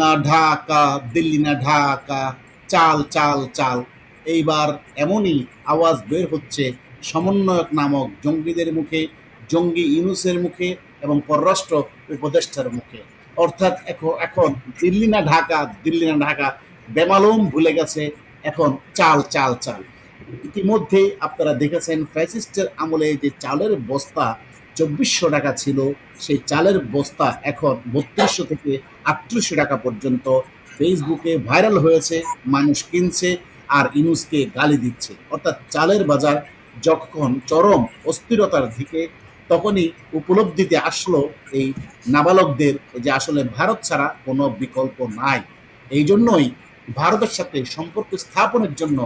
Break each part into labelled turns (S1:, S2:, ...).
S1: না ঢাকা, দিল্লি না ঢাকা, চাল চাল চাল। এইবার এমনই আওয়াজ বের হচ্ছে সমন্বয়ক নামক জঙ্গিদের মুখে, জঙ্গি ইউনুসের মুখে এবং পররাষ্ট্র উপদেষ্টার মুখে। অর্থাৎ এখন এখন দিল্লি না ঢাকা, দিল্লি না ঢাকা, বেমালুম ভুলে গেছে এখন চাল চাল চাল। ইতিমধ্যে আপনারা দেখেছেন ফ্যাসিস্টের আমলে যে চালের বস্তা চব্বিশশো টাকা ছিল। সেই চালের বস্তা এখন বত্রিশশো থেকে আটত্রিশশো টাকা পর্যন্ত ফেসবুকে ভাইরাল হয়েছে, মানুষ কিনছে আর ইনুসকে গালি দিচ্ছে। অর্থাৎ চালের বাজার যখন চরম অস্থিরতার দিকে, তখনই উপলব্ধিতে আসলো এই নাবালকদের যে আসলে ভারত ছাড়া কোনো বিকল্প নাই। এই জন্যই ভারতের সাথে সম্পর্ক স্থাপনের জন্য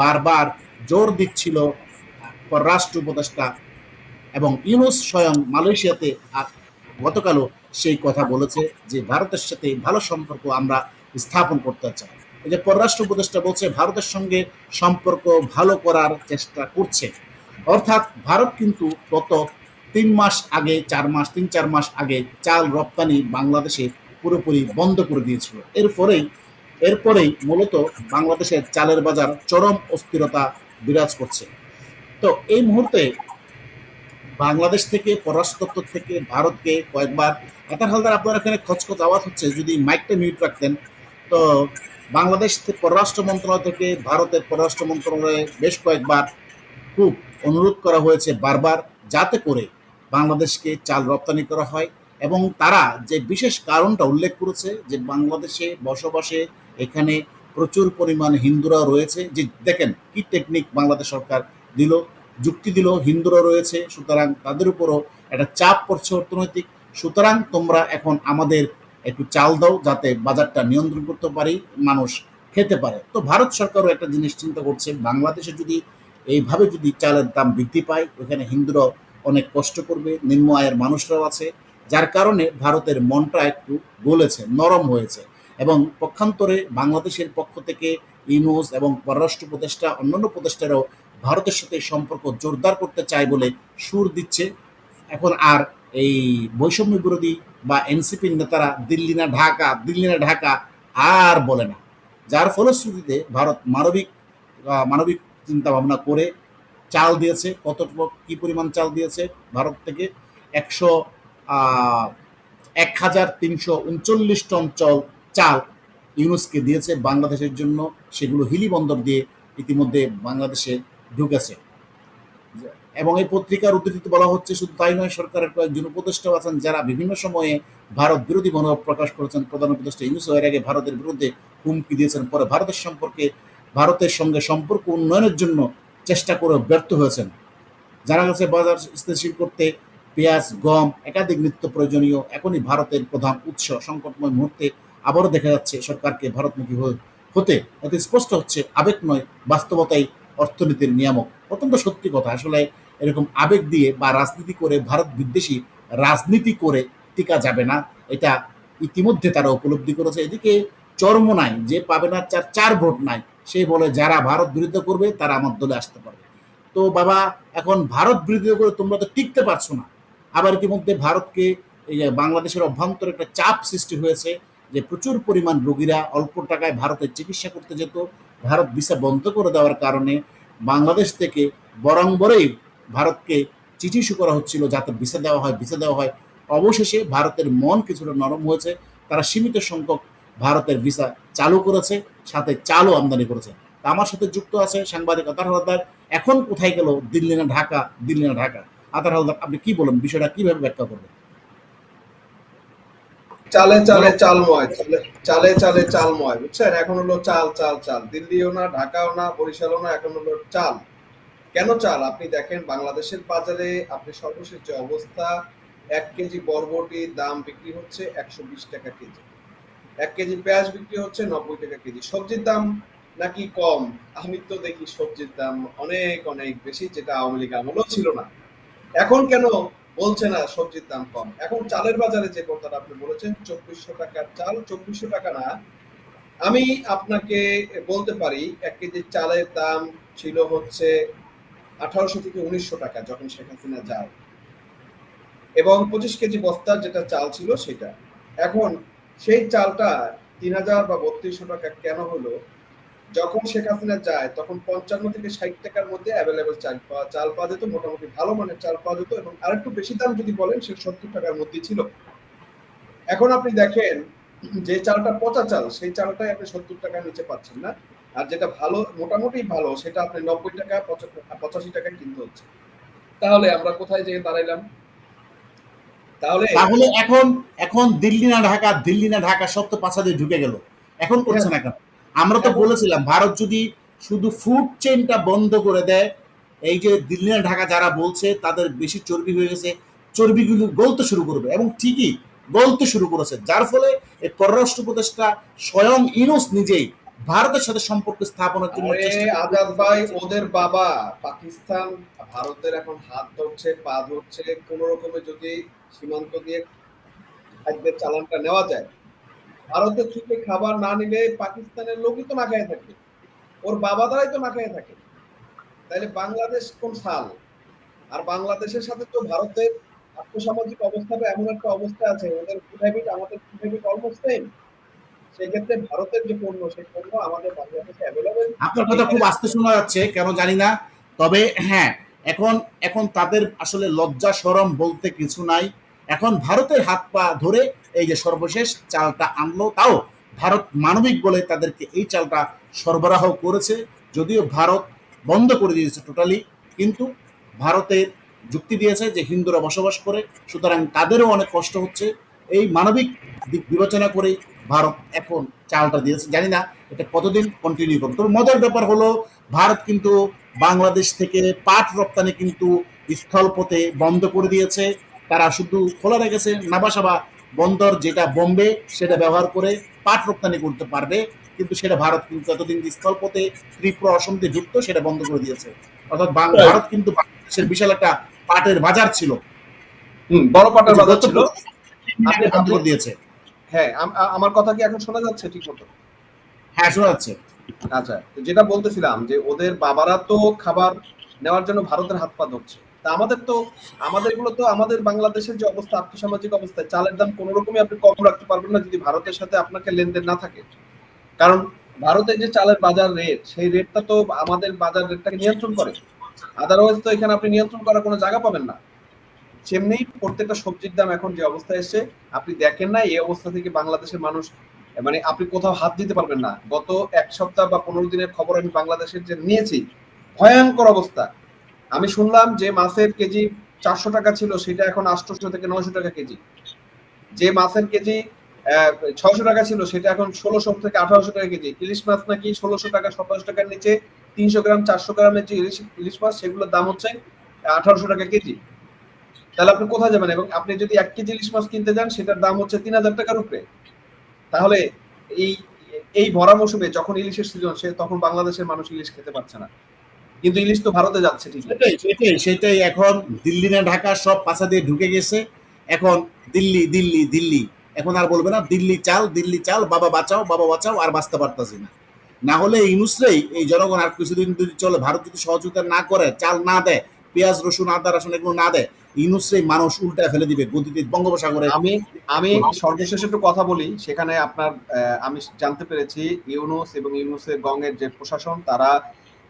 S1: বারবার জোর দিচ্ছিল পররাষ্ট্র উপদেষ্টা এবং ইউনুস স্বয়ং মালয়েশিয়াতে গতকালও সেই কথা বলেছে যে ভারতের সাথে ভালো সম্পর্ক আমরা স্থাপন করতে চাই। এই যে পররাষ্ট্র উপদেষ্টা বলছে, ভারতের সঙ্গে সম্পর্ক ভালো করার চেষ্টা করছে। অর্থাৎ ভারত কিন্তু গত তিন মাস আগে, চার মাস, তিন, চার মাস আগে চাল রপ্তানি বাংলাদেশে পুরোপুরি বন্ধ করে দিয়েছিল। এরপরেই এরপরেই মূলত বাংলাদেশের চালের বাজার চরম অস্থিরতা বিরাজ করছে। তো এই মুহূর্তে বাংলাদেশ থেকে, পররাষ্ট্র থেকে, ভারতকে কয়েকবার। এতার হালদার, আপনার এখানে খচখচ আওয়াজ হচ্ছে, যদি মাইকটা মিউট রাখতেন। তো বাংলাদেশ পররাষ্ট্র মন্ত্রণালয় থেকে ভারতের পররাষ্ট্র মন্ত্রণালয়ে বেশ কয়েকবার খুব অনুরোধ করা হয়েছে বারবার, যাতে করে বাংলাদেশকে চাল রপ্তানি করা হয়। এবং তারা যে বিশেষ কারণটা উল্লেখ করেছে, যে বাংলাদেশে বসবাসে এখানে প্রচুর পরিমাণ হিন্দুরা রয়েছে। যে দেখেন, কি টেকনিক বাংলাদেশ সরকার দিল। যুক্তি দিল, হিন্দুরা রয়েছে, সুতরাং তাদের উপরও একটা চাপ পড়ছে অর্থনৈতিক। সুতরাং তোমরা এখন আমাদের একটু চাল দাও, যাতে বাজারটা নিয়ন্ত্রণ করতে পারি, মানুষ খেতে পারে। তো ভারত সরকারও একটা জিনিস চিন্তা করছে, বাংলাদেশে যদি এইভাবে যদি চালের দাম বৃদ্ধি পায়, ওখানে হিন্দুরাও অনেক কষ্ট করবে, নিম্ন আয়ের মানুষরাও আছে, যার কারণে ভারতের মনটা একটু গলেছে, নরম হয়েছে। এবং পক্ষান্তরে বাংলাদেশের পক্ষ থেকে ইউনুস এবং পররাষ্ট্র উপদেষ্টা, অন্যান্য উপদেষ্টারাও ভারতের সাথে সম্পর্ক জোরদার করতে চায় বলে সুর দিচ্ছে। এখন আর এই বৈষম্য বিরোধী বা এনসিপির নেতারা দিল্লি না ঢাকা, দিল্লি না ঢাকা আর বলে না। যার ফলশ্রুতিতে ভারত মানবিক মানবিক চিন্তা ভাবনা করে চাল দিয়েছে। কত কি পরিমাণ চাল দিয়েছে ভারত থেকে? একশো এক হাজার তিনশো উনচল্লিশ টন চল, চাল ইউনুসকে দিয়েছে বাংলাদেশের জন্য। সেগুলো হিলি বন্দর দিয়ে ইতিমধ্যে বাংলাদেশে ঢুকেছে এবং এই পত্রিকার উদ্ধৃতিতে বলা হচ্ছে, শুধু তাই নয়, সরকারের কয়েকজন উপদেষ্টাও আছেন যারা বিভিন্ন সময়ে ভারত বিরোধী মনোভাব প্রকাশ করেছেন। প্রধান উপদেষ্টা ইউনুস এর আগে ভারতের বিরুদ্ধে হুমকি দিয়েছেন। পরে ভারতের সম্পর্কে, ভারতের সঙ্গে সম্পর্ক উন্নয়নের জন্য চেষ্টা করে ব্যর্থ হয়েছেন। জানা গেছে, বাজার স্থিতিশীল করতে পেঁয়াজ, গম, একাধিক নিত্য প্রয়োজনীয়, এখনই ভারতের প্রধান উৎস সংকটময় মুহূর্তে আবারও দেখা যাচ্ছে সরকারকে ভারতমুখী হতে। এতে স্পষ্ট হচ্ছে আবেগ নয় বাস্তবতাই অর্থনীতির নিয়ামক। অত্যন্ত সত্যি কথা, আসলে এরকম আবেগ দিয়ে বা রাজনীতি করে ভারত বিদ্বেষী রাজনীতি করে টিকা যাবে না, এটা ইতিমধ্যে তারা উপলব্ধি করেছে। এদিকে চর্ম নাই, যে পাবে না চার চার ভোট নাই, সে বলে যারা ভারত বিরোধিতা করবে তারা আমার দলে আসতে পারবে। তো বাবা, এখন ভারত বিরোধিতা করে তোমরা তো টিকতে পারছ না। আবার ইতিমধ্যে ভারতকে এই বাংলাদেশের অভ্যন্তরে একটা চাপ সৃষ্টি হয়েছে যে প্রচুর পরিমাণ রোগীরা অল্প টাকায় ভারতে চিকিৎসা করতে যেত ভারত ভিসা বন্ধ করে দেওয়ার কারণে বাংলাদেশ থেকে বরংবরেই ভারতকে চিঠি ইস্যু করা হচ্ছিল যাতে ভিসা দেওয়া হয়, ভিসা দেওয়া হয়। অবশেষে ভারতের মন কিছুটা নরম হয়েছে। তারা সীমিত সংখ্যক ভারতের ভিসা চালু করেছে, সাথে চালও আমদানি করেছে। আমার সাথে যুক্ত আছে সাংবাদিক আতার হালদার। এখন কোথায় গেল দিল্লি না ঢাকা? দিল্লি না ঢাকা। আতার হালদার, আপনি কি বলেন? বিষয়টা কীভাবে ব্যাখ্যা করবেন?
S2: চালে চালে চালময় চালে চালে চালে চালময় বুঝছেন? এখন হলো চাল চাল চাল। দিল্লিও না ঢাকাও না বরিশালও না এখন হলো চাল। কেন চাল? আপনি দেখেন বাংলাদেশের বাজারে আপনি সর্বশেষ যে অবস্থা এক কেজি বরবটির দাম বিক্রি হচ্ছে একশো বিশ টাকা কেজি। এক কেজি পেঁয়াজ বিক্রি হচ্ছে নব্বই টাকা কেজি। সবজির দাম নাকি কম? আমি তো দেখি সবজির দাম অনেক অনেক বেশি যেটা আওয়ামী লীগ আমলেও ছিল না। এখন কেন বলছে না সবজির দাম কম। এখন চালের বাজারে যে কথাটা আপনি বলেছেন, চব্বিশশো টাকার চাল, চব্বিশশো টাকা না। আমি আপনাকে বলতে পারি, এক কেজি চালের দাম ছিল হচ্ছে আঠারোশো থেকে উনিশশো টাকা যখন শেখ হাসিনা যায়। এবং পঁচিশ কেজি বস্তার যেটা চাল ছিল সেটা। এখন সেই চালটা তিন হাজার বা বত্রিশশো টাকা কেন হলো? যখন শেখ হাসিনা যায় তখন পঞ্চান্ন থেকে ষাট টাকার মধ্যে অ্যাভেলেবেল চাল পাওয়া চাল পাওয়া যেত মোটামুটি ভালো মানের চাল পাওয়া যেত এবং আরেকটু বেশি দাম যদি বলেন সে সত্তর টাকার মধ্যেই ছিল। এখন আপনি দেখেন যে চালটা পচা চাল সেই চালটাই আপনি সত্তর টাকার নিচে পাচ্ছেন না। আর যেটা ভালো মোটামুটি ভালো সেটা আপনি নব্বই টাকা পঁচাশি টাকা কিনতে হচ্ছে। তাহলে আমরা কোথায় যেয়ে দাঁড়াইলাম? তাহলে
S1: তাহলে এখন এখন দিল্লি না ঢাকা দিল্লি না ঢাকা সব তো দিয়ে ঢুকে গেল। এখন করছে না কেন আমরা তো বলেছিলাম ভারত যদি শুধু ফুড চেইনটা বন্ধ করে দেয় এই যে দিল্লি না ঢাকা যারা বলছে তাদের বেশি চর্বি হয়ে গেছে চর্বিগুলো গলতে শুরু করবে এবং ঠিকই গলতে শুরু করেছে যার ফলে এই পররাষ্ট্র উপদেষ্টা স্বয়ং ইনুস নিজেই ভারতের সাথে সম্পর্ক স্থাপনের জন্য।
S2: আজাদ ভাই ওদের বাবা পাকিস্তান ভারতের এখন হাত ধরছে পা ধরছে কোন রকমে যদি সীমান্ত দিয়ে খাদ্যের চালানটা নেওয়া যায় ভারতের থেকে খাবার না নিলে পাকিস্তানের লোকই তো না খেয়ে থাকে। ওর বাবা দ্বারাই তো না খেয়ে থাকে। তাইলে বাংলাদেশ কোন সাল? আর বাংলাদেশের সাথে তো ভারতের আর্থসামাজিক অবস্থাটা এমন একটা অবস্থা আছে, ওদের ফুড হ্যাবিট আমাদের ফুড হ্যাবিট অলমোস্ট সেম সেক্ষেত্রে ভারতের যে পণ্য, সেই পণ্য আমাদের বাংলাদেশে অ্যাভেলেবেল
S1: আপনার কথা খুব আস্তে শোনা যাচ্ছে, কেন জানি না। তবে হ্যাঁ এখন এখন তাদের আসলে লজ্জা সরম বলতে কিছু নাই। এখন ভারতের হাত পা ধরে এই যে সর্বশেষ চালটা আনলো, তাও ভারত মানবিক বলে তাদেরকে এই চালটা সরবরাহ করেছে। যদিও ভারত বন্ধ করে দিয়েছে টোটালি কিন্তু ভারতের যুক্তি দিয়েছে যে হিন্দুরা বসবাস করে, সুতরাং তাদেরও অনেক কষ্ট হচ্ছে। এই মানবিক দিক বিবেচনা করে ভারত এখন চালটা দিয়েছে। জানি না এটা কতদিন কন্টিনিউ করবে। তবে মজার ব্যাপার হলো, ভারত কিন্তু বাংলাদেশ থেকে পাট রপ্তানি কিন্তু স্থলপথে বন্ধ করে দিয়েছে। তারা শুধু খোলা রেখেছে, নাবাসাবা বন্দর যেটা বোম্বে সেটা ব্যবহার করে পাট রপ্তানি করতে পারবে কিন্তু সেটা ভারত কিন্তু এতদিন স্থলপথে ত্রিপুরা অসম দিয়ে যুক্ত সেটা বন্ধ করে দিয়েছে। অর্থাৎ ভারত কিন্তু বাংলাদেশের বিশাল একটা পাটের বাজার ছিল।
S2: হুম বড় পাটের বাজার ছিল।
S1: আপনি বন্ধ করে দিয়েছে।
S2: হ্যাঁ আমার কথা কি এখন শোনা যাচ্ছে ঠিক মতো?
S1: হ্যাঁ শোনা যাচ্ছে।
S2: আচ্ছা যেটা বলতেছিলাম যে ওদের বাবারা তো খাবার নেওয়ার জন্য ভারতের হাত পা ধরছে। আমাদের তো, আমাদেরগুলো তো আমাদের বাংলাদেশের যে অবস্থা, আর্থসামাজিক অবস্থা, চালের দাম কোনো রকমই আপনি কম রাখতে পারবেন না যদি ভারতের সাথে আপনাকে লেনদেন না থাকে। কারণ ভারতের যে চালের বাজার রেট সেই রেটটা তো আমাদের বাজার রেটটাকে নিয়ন্ত্রণ করে। আদারওয়াইজ তো এখানে আপনি নিয়ন্ত্রণ করার কোনো জায়গা পাবেন না। সেমনি প্রত্যেকটা সবজির দাম এখন যে অবস্থায় এসছে, আপনি দেখেন না এই অবস্থা থেকে বাংলাদেশের মানুষ মানে আপনি কোথাও হাত দিতে পারবেন না। গত এক সপ্তাহ বা পনেরো দিনের খবর আমি বাংলাদেশের যে নিয়েছি, ভয়ঙ্কর অবস্থা। আমি শুনলাম যে মাছের কেজি চারশো টাকা ছিল, সেটা এখন আটশোশো থেকে নয়শো টাকা কেজি। যে মাছের কেজি ছয়শো টাকা ছিল, সেটা এখন ষোলোশো থেকে আঠারোশো টাকা কেজি। ইলিশ মাছ নাকি ষোলোশো টাকা, সতেরোশো টাকার নিচে, তিনশো গ্রাম, চারশো গ্রামের যে ইলিশ ইলিশ মাছ, সেগুলোর দাম হচ্ছে আঠারোশো টাকা কেজি। তাহলে আপনি কোথায় যাবেন? এবং আপনি যদি এক কেজি ইলিশ মাছ কিনতে যান, সেটার দাম হচ্ছে তিন হাজার টাকার উপরে। তাহলে এই এই ভরা মৌসুমে যখন ইলিশের সিজন সে তখন বাংলাদেশের মানুষ ইলিশ খেতে পারছে না। কিন্তু ইলিশ তো ভারতে যাচ্ছে ঠিক
S1: সেটাই সেটাই সেটাই। এখন দিল্লি না ঢাকা সব পাশা দিয়ে ঢুকে গেছে। এখন দিল্লি দিল্লি দিল্লি। এখন আর বলবে না দিল্লি চাল দিল্লি চাল বাবা বাঁচাও বাবা বাঁচাও আর বাঁচতে পারতাছি না। না হলে ইনুসরেই এই জনগণ আর কিছুদিন যদি চলে ভারত যদি সহযোগিতা না করে চাল না দেয় পেঁয়াজ রসুন আদা রসুন এগুলো না দেয় ইনুসরেই মানুষ উল্টা ফেলে দিবে গতিতে বঙ্গোপসাগরে।
S2: আমি আমি সর্বশেষ একটু কথা বলি সেখানে আপনার আমি জানতে পেরেছি ইউনুস এবং ইউনুসের গঙ্গের যে প্রশাসন তারা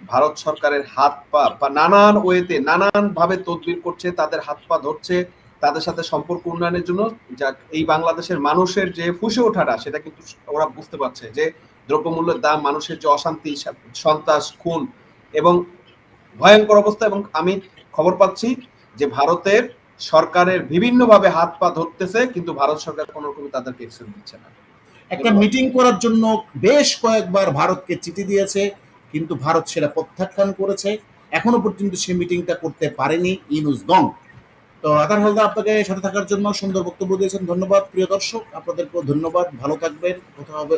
S2: ভারত সরকারের হাত পা নানান ওয়েতে নানান ভাবে তদবির করছে, তাদের হাত পা ধরছে, তাদের সাথে সম্পর্ক উন্নয়নের জন্য। যা এই বাংলাদেশের মানুষের যে ফুসে ওঠাটা, সেটা কিন্তু ওরা বুঝতে পারছে যে দ্রব্যমূল্যের দাম, মানুষের যে অশান্তি, সন্ত্রাস, খুন এবং ভয়ঙ্কর অবস্থা এবং আমি খবর পাচ্ছি যে ভারতের সরকারের বিভিন্নভাবে হাত পা ধরতেছে, কিন্তু ভারত সরকার কোনো রকমই তাদেরকে এক্সেপ্ট দিচ্ছে না।
S1: একটা মিটিং করার জন্য বেশ কয়েকবার ভারতকে চিঠি দিয়েছে। কিন্তু ভারত সেটা প্রত্যাখ্যান করেছে। এখনও পর্যন্ত সে মিটিংটা করতে পারেনি ইনুস গং। তো আদার হালদা, আপনাকে সাথে থাকার জন্য সুন্দর বক্তব্য দিয়েছেন। ধন্যবাদ, প্রিয় দর্শক। আপনাদেরকেও ধন্যবাদ। ভালো থাকবেন। কথা হবে